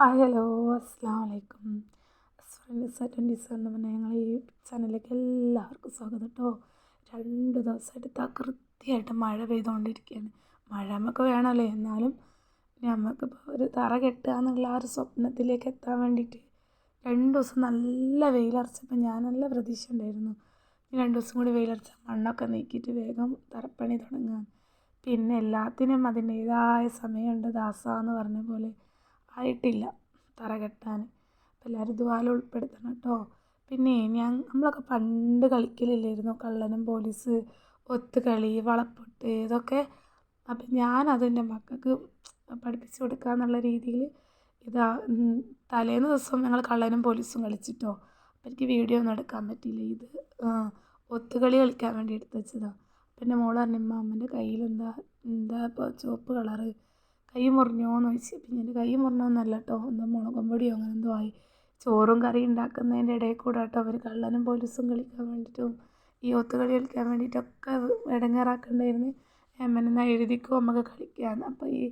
Hi hello അസ്സാം വലൈക്കും twenty seven പറഞ്ഞാൽ ഞങ്ങൾ ഈ ചാനലിലേക്ക് എല്ലാവർക്കും സ്വാഗതം കേട്ടോ രണ്ട് ദിവസമായിട്ട് തകൃത്തിയായിട്ട് മഴ പെയ്തുകൊണ്ടിരിക്കുകയാണ് മഴ നമുക്ക് വേണമല്ലോ എന്നാലും നമുക്കിപ്പോൾ ഒരു തറ കെട്ടുക എന്നുള്ള ആ ഒരു സ്വപ്നത്തിലേക്ക് എത്താൻ വേണ്ടിയിട്ട് രണ്ട് ദിവസം നല്ല വെയിലറച്ചപ്പോൾ ഞാൻ നല്ല പ്രതീക്ഷ ഉണ്ടായിരുന്നു രണ്ട് ദിവസം കൂടി വെയിലറച്ച മണ്ണൊക്കെ നീക്കിയിട്ട് വേഗം തറപ്പണി തുടങ്ങാം പിന്നെ എല്ലാത്തിനും അതിന്റേതായ സമയമുണ്ട് ദാസ എന്ന് പറഞ്ഞ പോലെ. ആയിട്ടില്ല. തറ കെട്ടാൻ. അപ്പം എല്ലാവരും ഇതുപോലെ ഉൾപ്പെടുത്തണം കേട്ടോ പിന്നെ ഞാൻ നമ്മളൊക്കെ പണ്ട് കളിക്കലില്ലായിരുന്നു. കള്ളനും പോലീസ് ഒത്തുകളി വളപ്പൊട്ട് ഇതൊക്കെ. അപ്പം ഞാൻ എന്റെ മക്കൾക്ക് പഠിപ്പിച്ച് കൊടുക്കുക എന്നുള്ള രീതിയിൽ ഇതാ തലേന്ന് ദിവസം ഞങ്ങൾ കള്ളനും പോലീസും കളിച്ചിട്ടോ. അപ്പം എനിക്ക് വീഡിയോ ഒന്നും എടുക്കാൻ പറ്റിയില്ല. ഇത് ഒത്തുകളി കളിക്കാൻ വേണ്ടി എടുത്ത് വെച്ചതാണ് പിന്നെ മോൾ പറഞ്ഞു അമ്മ അമ്മന്റെ കയ്യിലെന്താ എന്താ ഇപ്പോൾ ചുവപ്പ് കളറ്? കൈ മുറിഞ്ഞോന്ന് ചോദിച്ചു പിന്നെ എന്റെ കൈ മുറിഞ്ഞോന്നല്ല കേട്ടോ എന്തോ മുളകും പൊടിയോ അങ്ങനെ എന്തോ ആയി. ചോറും കറിയും ഉണ്ടാക്കുന്നതിന്റെ ഇടയിൽ കൂടെ കേട്ടോ അവർ കള്ളനും പോലീസും കളിക്കാൻ വേണ്ടിയിട്ടും ഈ ഒത്തുകളി കളിക്കാൻ വേണ്ടിയിട്ടൊക്കെ ഇടങ്ങേറാക്കണ്ടായിരുന്നു എമ്മനെന്നാ എഴുതിക്കോ നമുക്ക് കളിക്കാമെന്ന് അപ്പോൾ ഈ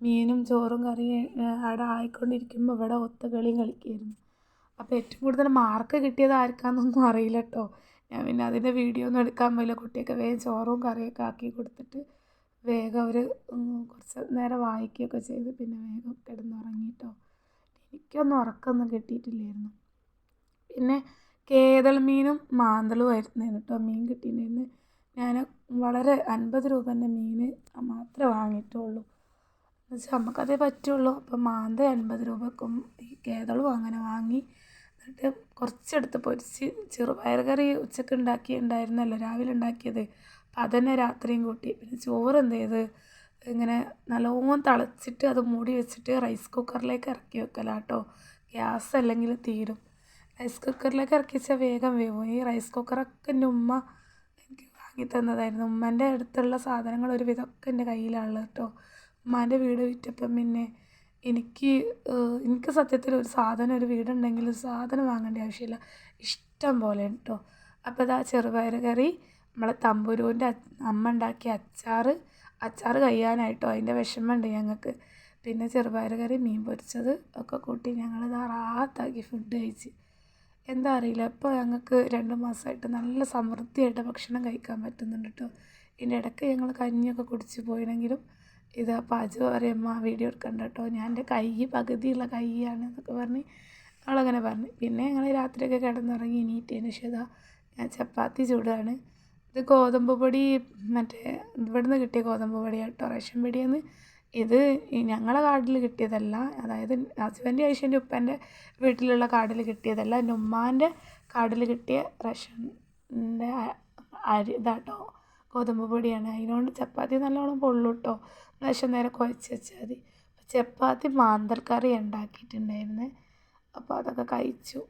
മീനും ചോറും കറിയും അവിടെ ആയിക്കൊണ്ടിരിക്കുമ്പോൾ ഇവിടെ ഒത്തുകളിയും കളിക്കുമായിരുന്നു അപ്പോൾ ഏറ്റവും കൂടുതൽ മാർക്ക് കിട്ടിയത് ആർക്കാന്നൊന്നും അറിയില്ല കേട്ടോ ഞാൻ പിന്നെ അതിന്റെ വീഡിയോ ഒന്നും എടുക്കാൻ പോയില്ല. കുട്ടിയൊക്കെ വേഗം ചോറും കറിയൊക്കെ ആക്കി കൊടുത്തിട്ട് വേഗം അവർ കുറച്ച് നേരം വായിക്കുകയൊക്കെ ചെയ്ത് പിന്നെ വേഗം കിടന്നുറങ്ങിയിട്ടോ എനിക്കൊന്നും ഉറക്കമൊന്നും കിട്ടിയിട്ടില്ലായിരുന്നു. പിന്നെ കേതൾ മീനും മാന്തളും ആയിരുന്നു കേട്ടോ മീൻ കിട്ടിയിട്ടുണ്ടായിരുന്നു. ഞാൻ വളരെ അൻപത് രൂപേന്റെ മീൻ മാത്രമേ വാങ്ങിയിട്ടുള്ളൂ. എന്നുവെച്ചാൽ നമുക്കതേ പറ്റുള്ളൂ. അപ്പം മാന്ത അൻപത് രൂപക്കും ഈ കേതളും അങ്ങനെ വാങ്ങി എന്നിട്ട് കുറച്ചെടുത്ത് പൊരിച്ച് ചെറുപയർ കറി ഉച്ചയ്ക്ക് ഉണ്ടാക്കി ഉണ്ടായിരുന്നല്ലോ രാവിലെ ഉണ്ടാക്കിയത്. അപ്പം അതന്നെ രാത്രിയും കൂട്ടി. പിന്നെ ചോറ് എന്ത് ചെയ്ത് ഇങ്ങനെ നല്ലോണം തിളച്ചിട്ട് അത് മൂടി വെച്ചിട്ട് റൈസ് കുക്കറിലേക്ക് ഇറക്കി വെക്കലാട്ടോ. ഗ്യാസ് അല്ലെങ്കിൽ തീരും. റൈസ് കുക്കറിലേക്ക് ഇറക്കി വെച്ചാൽ വേഗം വേവും. ഈ റൈസ് കുക്കറൊക്കെ എന്റെ ഉമ്മ എനിക്ക് വാങ്ങി തന്നതായിരുന്നു. ഉമ്മന്റെ അടുത്തുള്ള സാധനങ്ങൾ ഒരു വിധമൊക്കെ എന്റെ കയ്യിലാണുള്ളത് കേട്ടോ ഉമ്മാന്റെ വീട് വിറ്റപ്പം പിന്നെ എനിക്ക് എനിക്ക് സത്യത്തിൽ ഒരു സാധനം ഒരു വീടുണ്ടെങ്കിൽ സാധനം വാങ്ങേണ്ട ആവശ്യമില്ല. ഇഷ്ടം പോലെ കേട്ടോ അപ്പോൾ ഇതാ ചെറുപയർ കറി നമ്മളെ തമ്പുരുവിന്റെ അമ്മ ഉണ്ടാക്കിയ അച്ചാർ അച്ചാർ കഴിയാനായിട്ടോ അതിന്റെ വിഷമമുണ്ട് ഞങ്ങൾക്ക്. പിന്നെ ചെറുപയർ കറി മീൻ പൊരിച്ചത് ഒക്കെ കൂട്ടി ഞങ്ങൾ ധാറാത്താക്കി ഫുഡ് കഴിച്ച്. എന്താ അറിയില്ല ഇപ്പോൾ ഞങ്ങൾക്ക് രണ്ട് മാസമായിട്ട് നല്ല സമൃദ്ധിയായിട്ട് ഭക്ഷണം കഴിക്കാൻ പറ്റുന്നുണ്ട് കേട്ടോ ഇതിന്റെ ഇടയ്ക്ക് ഞങ്ങൾ കഞ്ഞിയൊക്കെ കുടിച്ച് പോയെങ്കിലും ഇത് പാചകം പറയുമ്പോൾ വീഡിയോ എടുക്കണ്ട കേട്ടോ ഞാൻ എന്റെ കൈ പകുതിയുള്ള കൈയാണ് എന്നൊക്കെ പറഞ്ഞ് അവളങ്ങനെ പറഞ്ഞു. പിന്നെ ഞങ്ങൾ രാത്രിയൊക്കെ കിടന്നുറങ്ങി എണീറ്റതിന് ശേഷം ഞാൻ ചപ്പാത്തി ചൂടാണ്. ഇത് ഗോതമ്പ് പൊടി മറ്റേ ഇവിടുന്ന് കിട്ടിയ ഗോതമ്പ് പൊടി കേട്ടോ റേഷൻ പീടികയിൽ ഇത് ഞങ്ങളുടെ കാർഡിൽ കിട്ടിയതല്ല അതായത് ഹസ്ബൻഡ് ഐശ്വന്റെ ഉപ്പന്റെ വീട്ടിലുള്ള കാർഡിൽ കിട്ടിയതല്ല എന്റെ ഉമ്മാന്റെ കാർഡിൽ കിട്ടിയ റേഷന്റെ അരി ഇതാട്ടോ ഗോതമ്പ് പൊടിയാണ്. അതിനോണ്ട് ചപ്പാത്തി നല്ലോണം പൊള്ളു കേട്ടോ. നേരെ കുഴച്ച് വെച്ചാൽ മതി. ചപ്പാത്തി മാന്തൽ കറി ഉണ്ടാക്കിയിട്ടുണ്ടായിരുന്നു. അപ്പോൾ അതൊക്കെ കഴിച്ചു.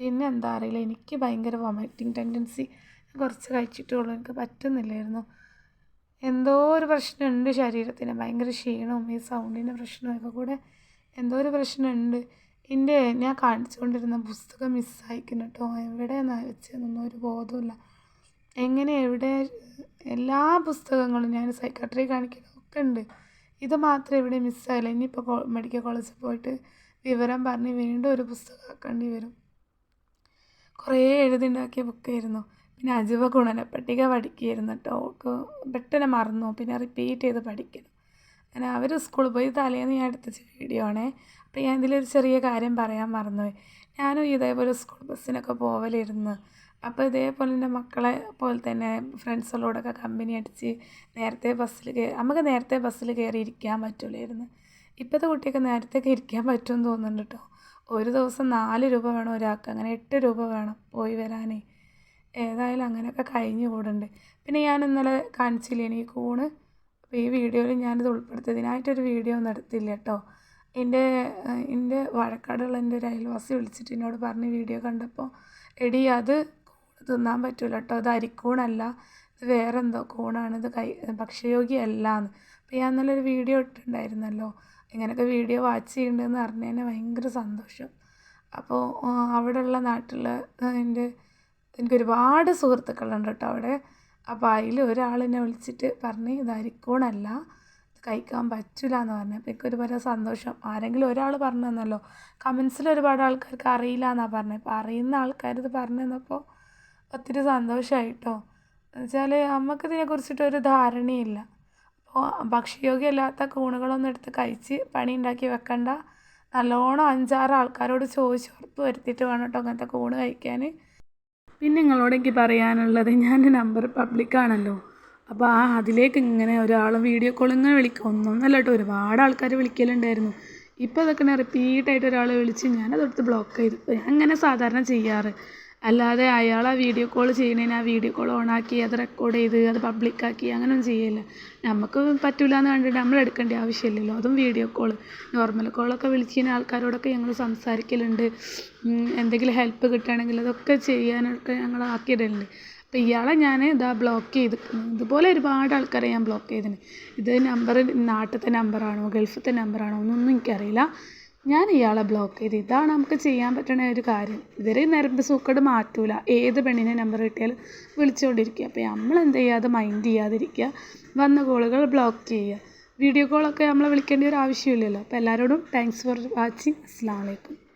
പിന്നെ എന്താ അറിയില്ല എനിക്ക് ഭയങ്കര വൊമിറ്റിംഗ് ടെൻഡൻസി കുറച്ച് കഴിച്ചിട്ടുള്ളൂ. എനിക്ക് പറ്റുന്നില്ലായിരുന്നു. എന്തോ ഒരു പ്രശ്നമുണ്ട് ശരീരത്തിന്. ഭയങ്കര ക്ഷീണവും ഈ സൗണ്ടിന്റെ പ്രശ്നവും ഒക്കെ കൂടെ എന്തോ ഒരു പ്രശ്നമുണ്ട്. എന്റെ ഞാൻ കാണിച്ചുകൊണ്ടിരുന്ന പുസ്തകം മിസ്സായിക്കുന്നു കേട്ടോ. എവിടെയാണ് വെച്ചതെന്നൊന്നും ഒരു ബോധമില്ല എങ്ങനെ എവിടെ എല്ലാ പുസ്തകങ്ങളും ഞാൻ സൈക്കാട്രി കാണിക്കുന്നതൊക്കെ ഉണ്ട്. ഇത് മാത്രം ഇവിടെ മിസ്സായില്ല ഇനിയിപ്പോൾ മെഡിക്കൽ കോളേജിൽ പോയിട്ട് വിവരം പറഞ്ഞ് വീണ്ടും ഒരു പുസ്തകം ആക്കേണ്ടി വരും. കുറേ എഴുതിണ്ടാക്കിയ ബുക്കായിരുന്നു പിന്നെ അജീവ ഗുണനപ്പട്ടിക പഠിക്കുകയായിരുന്നു കേട്ടോ. അവൾക്ക് പെട്ടെന്ന് മറന്നു പിന്നെ റിപ്പീറ്റ് ചെയ്ത് പഠിക്കണം അങ്ങനെ അവർ സ്കൂളിൽ പോയി. തലേന്ന് ഞാൻ എടുത്ത വീഡിയോ ആണേ. അപ്പോൾ ഞാൻ ഇതിലൊരു ചെറിയ കാര്യം പറയാൻ മറന്നുപോയി. ഞാനും ഇതേപോലെ സ്കൂൾ ബസ്സിനൊക്കെ പോവലിരുന്ന്. അപ്പോൾ ഇതേപോലെ എന്റെ മക്കളെ പോലെ തന്നെ ഫ്രണ്ട്സുകളോടൊക്കെ കമ്പനി അടിച്ച് നേരത്തെ ബസ്സിൽ കയറി നമുക്ക് നേരത്തെ ബസ്സിൽ കയറി ഇരിക്കാൻ പറ്റൂലായിരുന്നു. ഇപ്പോഴത്തെ കുട്ടിയൊക്കെ നേരത്തെ ഇരിക്കാൻ പറ്റുമെന്ന് തോന്നുന്നുണ്ട് കേട്ടോ. ഒരു ദിവസം നാല് രൂപ വേണം ഒരാൾക്ക്. അങ്ങനെ എട്ട് രൂപ വേണം പോയി വരാനേ. ഏതായാലും അങ്ങനെയൊക്കെ കഴിഞ്ഞു കൂടുന്നുണ്ട്. പിന്നെ ഞാൻ ഇന്നലെ കാണിച്ചില്ലേ ഈ കൂണ്? അപ്പോൾ ഈ വീഡിയോയിൽ ഞാനിത് ഉൾപ്പെടുത്തി. ഇതിനായിട്ടൊരു വീഡിയോ ഒന്നും എടുത്തില്ല കേട്ടോ. എന്റെ എന്റെ വഴക്കാടുള്ള എന്റെ ഒരു അയൽവാസി വിളിച്ചിട്ട് എന്നോട് പറഞ്ഞ് വീഡിയോ കണ്ടപ്പോൾ എടി അത് തിന്നാൻ പറ്റില്ല കേട്ടോ. അത് അരിക്കൂണല്ല. ഇത് വേറെ എന്തോ കൂണാണ്. ഇത് കൈ ഭക്ഷ്യയോഗ്യമല്ല എന്ന് അപ്പോൾ ഞാൻ നല്ലൊരു വീഡിയോ ഇട്ടിട്ടുണ്ടായിരുന്നല്ലോ. ഇങ്ങനെയൊക്കെ വീഡിയോ വാച്ച് ചെയ്യുന്നുണ്ടെന്ന് അറിഞ്ഞതിന് ഭയങ്കര സന്തോഷം. അപ്പോൾ അവിടെയുള്ള നാട്ടിൽ എന്റെ എനിക്ക് ഒരുപാട് സുഹൃത്തുക്കളുണ്ട് കേട്ടോ അവിടെ. അപ്പോൾ അതിൽ ഒരാൾ എന്നെ വിളിച്ചിട്ട് പറഞ്ഞ് ഇത് അരിക്കോണല്ല കഴിക്കാൻ പറ്റില്ല എന്ന് പറഞ്ഞു. അപ്പോൾ എനിക്ക് ഒരുപാട് സന്തോഷം. ആരെങ്കിലും ഒരാൾ പറഞ്ഞു തന്നല്ലോ കമൻസിൽ ഒരുപാട് ആൾക്കാർക്ക് അറിയില്ല എന്നാണ് പറഞ്ഞത് അപ്പോൾ അറിയുന്ന ആൾക്കാർ ഇത് പറഞ്ഞു തന്നപ്പോൾ ഒത്തിരി സന്തോഷമായി കേട്ടോ എന്നുവെച്ചാൽ നമുക്ക് ഇതിനെക്കുറിച്ചിട്ടൊരു ധാരണയില്ല. അപ്പോൾ ഭക്ഷ്യയോഗ്യമല്ലാത്ത കൂണുകളൊന്നും എടുത്ത് കഴിച്ച് പണി ഉണ്ടാക്കി വെക്കണ്ട. നല്ലോണം അഞ്ചാറ് ആൾക്കാരോട് ചോദിച്ച് ഉറപ്പ് വരുത്തിയിട്ട് വേണം കേട്ടോ അങ്ങനത്തെ കൂണ് കഴിക്കാൻ പിന്നെ നിങ്ങളോട് എനിക്ക് പറയാനുള്ളത് ഞാൻ നമ്പർ പബ്ലിക്കാണല്ലോ അപ്പോൾ ആ അതിലേക്ക് ഇങ്ങനെ ഒരാൾ വീഡിയോ കോൾ ഇങ്ങനെ വിളിക്കും. ഒന്നൊന്നല്ല കേട്ടോ ഒരുപാട് ആൾക്കാർ വിളിക്കലുണ്ടായിരുന്നു. ഇപ്പോൾ അതൊക്കെ റിപ്പീറ്റായിട്ട് ഒരാൾ വിളിച്ച് ഞാനതെടുത്ത് ബ്ലോക്ക് ചെയ്തു. അങ്ങനെ സാധാരണ ചെയ്യാറ്. അല്ലാതെ അയാൾ ആ വീഡിയോ കോൾ ചെയ്യുന്നതിന് ആ വീഡിയോ കോൾ ഓണാക്കി അത് റെക്കോർഡ് ചെയ്ത് അത് പബ്ലിക്കാക്കി അങ്ങനെയൊന്നും ചെയ്യില്ല. നമുക്ക് പറ്റില്ല എന്ന് കണ്ടിട്ട് നമ്മൾ എടുക്കേണ്ട ആവശ്യമില്ലല്ലോ. അതും വീഡിയോ കോൾ നോർമൽ കോളൊക്കെ വിളിച്ചിരുന്ന ആൾക്കാരോടൊക്കെ ഞങ്ങൾ സംസാരിക്കലുണ്ട്. എന്തെങ്കിലും ഹെൽപ്പ് കിട്ടുകയാണെങ്കിൽ അതൊക്കെ ചെയ്യാനൊക്കെ ഞങ്ങൾ ആക്കിയിടലുണ്ട്. അപ്പോൾ ഇയാളെ ഞാൻ ഇതാ ബ്ലോക്ക് ചെയ്തിരിക്കുന്നു ഇതുപോലെ ഒരുപാട് ആൾക്കാരെ ഞാൻ ബ്ലോക്ക് ചെയ്തിന്. ഇത് നമ്പർ നാട്ടിലത്തെ നമ്പറാണോ ഗൾഫിലത്തെ നമ്പറാണോ ഒന്നും എനിക്കറിയില്ല. ഞാൻ ഇയാളെ ബ്ലോക്ക് ചെയ്ത്. ഇതാണ് നമുക്ക് ചെയ്യാൻ പറ്റുന്ന ഒരു കാര്യം. ഇവർ നരമ്പ് സൂക്കട് മാറ്റൂല. ഏത് പെണ്ണിനെ നമ്പർ കിട്ടിയാലും വിളിച്ചുകൊണ്ടിരിക്കുക അപ്പോൾ നമ്മൾ എന്ത് ചെയ്യാതെ മൈൻഡ് ചെയ്യാതിരിക്കുക. വന്ന കോളുകൾ ബ്ലോക്ക് ചെയ്യുക. വീഡിയോ കോളൊക്കെ നമ്മളെ വിളിക്കേണ്ട ഒരു ആവശ്യമില്ലല്ലോ. അപ്പോൾ എല്ലാവരോടും താങ്ക്സ് ഫോർ വാച്ചിങ് അസ്സാം വലൈക്കും